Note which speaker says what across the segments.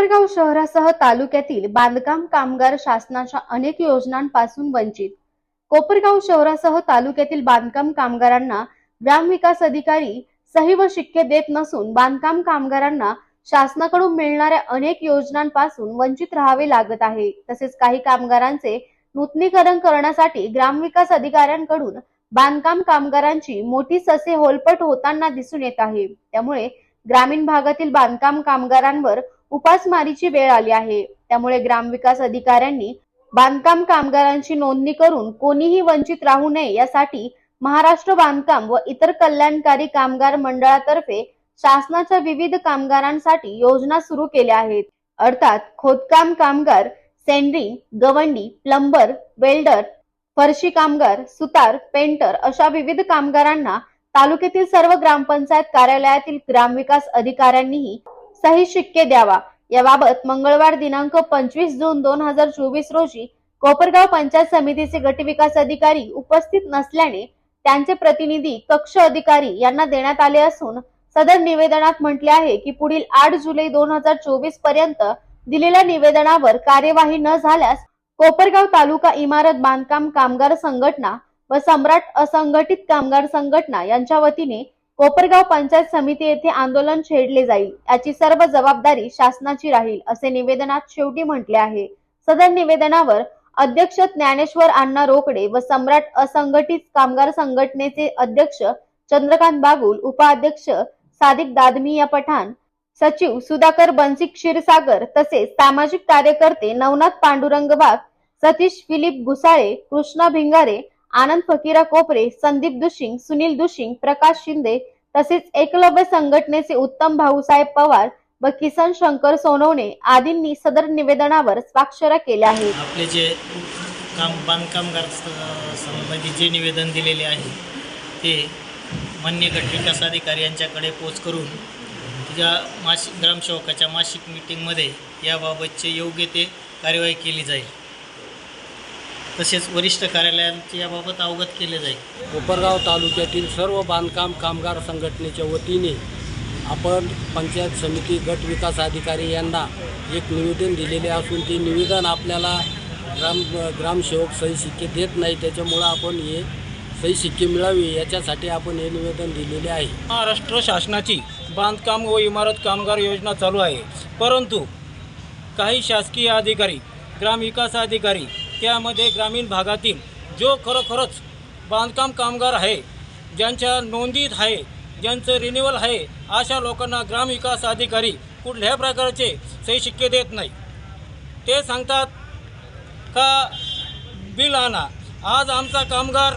Speaker 1: कोपरगाव शहरासह तालुक्यातील बांधकाम कामगार शासनाच्या अनेक योजनांपासून वंचित. कोपरगाव शहरासह तालुक्यातील बांधकाम कामगारांना ग्रामविकास अधिकारी सही व शिक्के देत नसून बांधकाम कामगारांना शासनाकडून मिळणाऱ्या अनेक योजनांपासून वंचित राहावे लागत आहे. तसेच काही कामगारांचे नूतनीकरण करण्यासाठी ग्रामविकास अधिकाऱ्यांकडून बांधकाम कामगारांची मोठी ससे होलपट होताना दिसून येत आहे. त्यामुळे ग्रामीण भागातील बांधकाम कामगारांवर उपासमारीची वेळ आली आहे. त्यामुळे ग्रामविकास अधिकाऱ्यांनी बांधकाम कामगारांची नोंदणी करून कोणीही वंचित राहू नये यासाठी महाराष्ट्र बांधकाम व इतर कल्याणकारी कामगार मंडळातर्फे शासनाच्या विविध कामगारांसाठी योजना सुरू केल्या आहेत. अर्थात खोदकाम कामगार सेंड्रिंग गवंडी प्लंबर वेल्डर फरशी कामगार सुतार पेंटर अशा विविध कामगारांना तालुक्यातील सर्व ग्रामपंचायत कार्यालयातील ग्रामविकास अधिकाऱ्यांनीही सही शिक्के द्यावा. याबाबत मंगळवार दिनांक पंचवीस जून दोन हजार चोवीस रोजी कोपरगाव पंचायत समितीचे गटविकास अधिकारी उपस्थित नसल्याने त्यांचे प्रतिनिधी कक्ष अधिकारी यांना देण्यात आले असून सदर निवेदनात म्हटले आहे की पुढील आठ जुलै दोन हजार चोवीसपर्यंत दिलेल्या निवेदनावर कार्यवाही न झाल्यास कोपरगाव तालुका इमारत बांधकाम कामगार संघटना व सम्राट असंघटित कामगार संघटना यांच्या वतीने कोपरगाव पंचायत समिती येथे आंदोलन छेडले जाईल याची सर्व जबाबदारी शासनाची राहील असे निवेदनात शेवटी म्हटले आहे. सदर निवेदनावर अध्यक्ष ज्ञानेश्वर अण्णा रोकडे व सम्राट असंघटित कामगार संघटनेचे अध्यक्ष चंद्रकांत बागुल उपाध्यक्ष सादिक दादमिया पठाण सचिव सुधाकर बन्सी क्षीरसागर तसेच सामाजिक कार्यकर्ते नवनाथ पांडुरंग वाघ सतीश फिलिप घुसाळे कृष्णा भिंगारे आनंद फकीरा कोपरे संदीप दुशिंग सुनील दुशिंग प्रकाश शिंदे तसेच एकलव्य संघटनेचे उत्तम भाऊसाहेब पवार व किसन शंकर सोनवणे आदींनी सदर निवेदनावर स्वाक्षऱ्या केल्या आहेत.
Speaker 2: आपले जे काम बांधकामगार संबंधी जे निवेदन दिलेले आहे ते मान्य गट विकास अधिकारी यांच्याकडे पोच करून तिच्या मासिक ग्रामसेवकाच्या मासिक मिटिंगमध्ये याबाबतचे योग्य ते कार्यवाही केली जाईल. तसेच वरिष्ठ कार्यालयांचे याबाबत अवगत केले जाईल.
Speaker 3: कोपरगाव तालुक्यातील सर्व बांधकाम कामगार संघटनेच्या वतीने आपण पंचायत समिती गट विकास अधिकारी यांना एक निवेदन दिलेले असून ते निवेदन आपल्याला ग्राम ग्रामसेवक सही शिक्के देत नाही. त्याच्यामुळं आपण हे सही शिक्के मिळावे याच्यासाठी आपण हे निवेदन दिलेले आहे.
Speaker 4: महाराष्ट्र शासनाची बांधकाम व इमारत कामगार योजना चालू आहे. परंतु काही शासकीय अधिकारी ग्रामविकास अधिकारी त्यामध्ये ग्रामीण भागातील जो खरोखरच बांधकाम कामगार आहे ज्यांच्या नोंदीत आहे ज्यांचं रिन्युअल आहे अशा लोकांना ग्रामविकास अधिकारी कुठल्या प्रकारचे सही देत नाही. ते सांगतात का बिल आणा. आज आमचा कामगार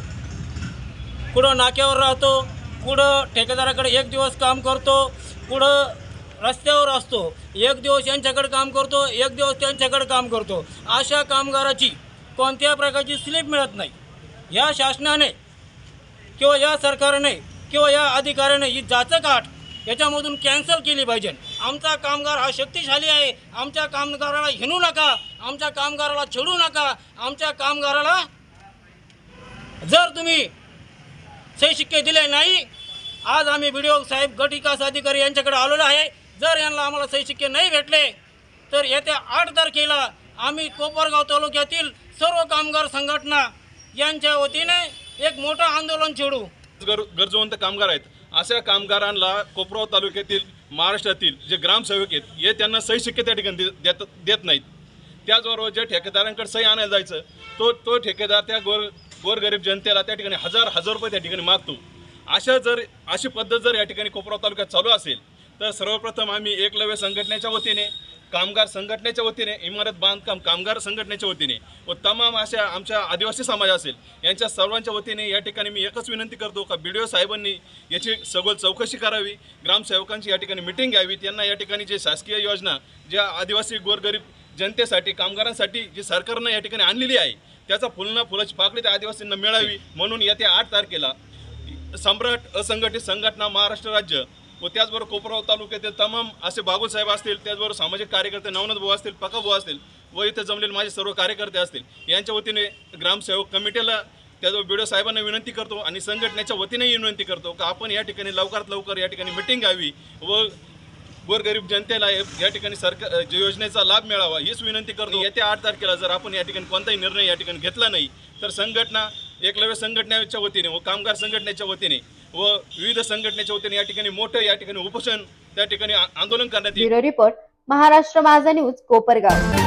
Speaker 4: कुठं नाक्यावर राहतो कुठं ठेकेदाराकडे एक दिवस काम करतो कुठं रस्त्यावर असतो एक दिवस यांच्याकडे काम करतो एक दिवस त्यांच्याकडे काम करतो. अशा कामगाराची कोणत्या प्रकारची स्लिप मिळत नाही. या शासनाने किंवा या सरकारने किंवा या अधिकाऱ्याने ही जाचक आठ याच्यामधून कॅन्सल केली पाहिजे. आमचा कामगार हा शक्तिशाली आहे. आमच्या कामगाराला हिणू नका. आमच्या कामगाराला छेडू नका. आमच्या कामगाराला जर तुम्ही सही दिले नाही आज आम्ही व्हिडिओ साहेब गट विकास अधिकारी यांच्याकडे आलेलो आहे. जर यांना आम्हाला सही नाही भेटले तर येत्या आठ तारखेला आम्ही कोपरगाव तालुक्यातील सर्व कामगार संघटना यांच्या वतीने एक मोठं आंदोलन छेडू.
Speaker 5: गर गरजवंत कामगार आहेत. अशा कामगारांना कोपराव तालुक्यातील महाराष्ट्रातील जे ग्रामसेवक आहेत हे त्यांना सही शक्य त्या ठिकाणी दे- देत देत नाहीत. त्याचबरोबर ज्या ठेकेदारांकडे सही आणायला जायचं तो तो ठेकेदार त्या गोर गोरगरीब जनतेला त्या ठिकाणी हजार हजार रुपये त्या ठिकाणी मागतो. अशा जर अशी पद्धत जर या ठिकाणी कोपराव तालुक्यात चालू असेल तर सर्वप्रथम आम्ही एकलव्य संघटनेच्या वतीने कामगार संघटनेच्या वतीने इमारत बांधकाम कामगार संघटनेच्या वतीने व तमाम अशा आमच्या आदिवासी समाज असेल यांच्या सर्वांच्या वतीने या ठिकाणी मी एकच विनंती करतो का बी डी ओ साहेबांनी याची सगोल चौकशी करावी ग्रामसेवकांची या ठिकाणी मिटिंग घ्यावी त्यांना या ठिकाणी जे शासकीय योजना ज्या आदिवासी गोरगरीब जनतेसाठी कामगारांसाठी जी सरकारनं या ठिकाणी आणलेली आहे त्याचा फुलना फुलाची पाकडी त्या आदिवासींना मिळावी म्हणून येत्या आठ तारखेला सम्राट असंघटित संघटना महाराष्ट्र राज्य व त्याचबरोबर कोपराव तालुक्यातील तमाम असे बाबूसाहेब असतील त्याचबरोबर सामाजिक कार्यकर्ते नवनाथ भाऊ असतील पका भाऊ असतील व इथे जमलेले माझे सर्व कार्यकर्ते असतील यांच्या वतीने ग्रामसेवक कमिटीला त्याचबरोबर बी साहेबांना विनंती करतो आणि संघटनेच्या वतीनेही विनंती करतो का आपण या ठिकाणी लवकरात लवकर या ठिकाणी मिटिंग घ्यावी व गोरगरीब जनतेला या ठिकाणी सरकार योजनेचा लाभ मिळावा हीच विनंती करतो. येत्या आठ तारखेला जर आपण या ठिकाणी कोणताही निर्णय या ठिकाणी घेतला नाही तर संघटना एकलव्य संघटनेच्या वतीने व कामगार संघटनेच्या वतीने व विविध संघटनेच्या वतीने या ठिकाणी मोठं या ठिकाणी उपोषण त्या ठिकाणी आंदोलन करण्यात येईल.
Speaker 1: रिपोर्ट महाराष्ट्र माझा न्यूज कोपरगाव.